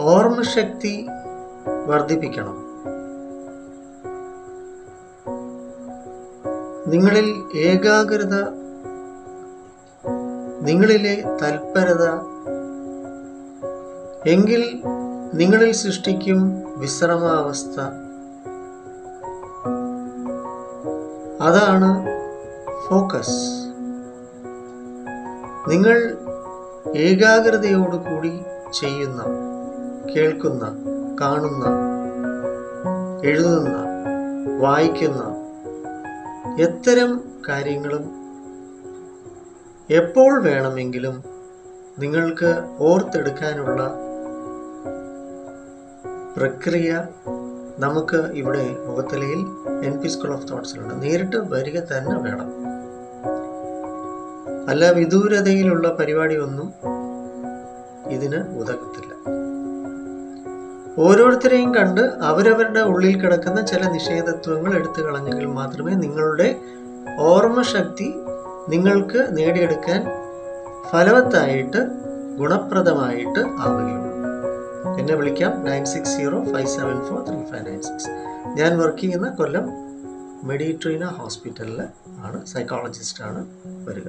ഓർമ്മശക്തി വർദ്ധിപ്പിക്കണം. നിങ്ങളിൽ ഏകാഗ്രത നിങ്ങളിലെ തൽപരത എങ്കിൽ നിങ്ങളിൽ സൃഷ്ടിക്കും വിശ്രമാവസ്ഥ. അതാണ് ഫോക്കസ്. നിങ്ങൾ ഏകാഗ്രതയോടുകൂടി ചെയ്യുന്ന കേൾക്കുന്ന കാണുന്ന എഴുതുന്ന വായിക്കുന്ന എത്തരം കാര്യങ്ങളും എപ്പോൾ വേണമെങ്കിലും നിങ്ങൾക്ക് ഓർത്തെടുക്കാനുള്ള പ്രക്രിയ നമുക്ക് ഇവിടെ മുഖത്തലയിൽ എൻ പി സ്കൂൾ ഓഫ് തോട്ട്സിലുണ്ട്. നേരിട്ട് വരിക തന്നെ വേണം. അല്ല വിദൂരതയിലുള്ള പരിപാടിയൊന്നും ഇതിന് ഉതകത്തില്ല. ഓരോരുത്തരെയും കണ്ട് അവരവരുടെ ഉള്ളിൽ കിടക്കുന്ന ചില നിഷേധത്വങ്ങൾ എടുത്തു കളഞ്ഞെങ്കിൽ മാത്രമേ നിങ്ങളുടെ ഓർമ്മശക്തി നിങ്ങൾക്ക് നേടിയെടുക്കാൻ ഫലവത്തായിട്ട് ഗുണപ്രദമായിട്ട് ആവുകയുള്ളൂ. എന്നെ വിളിക്കാം nine six zero five seven four three five nine six. ഞാൻ വർക്ക് ചെയ്യുന്ന കൊല്ലം മെഡിട്രീന ഹോസ്പിറ്റലിൽ ആണ് സൈക്കോളജിസ്റ്റാണ് വരിക.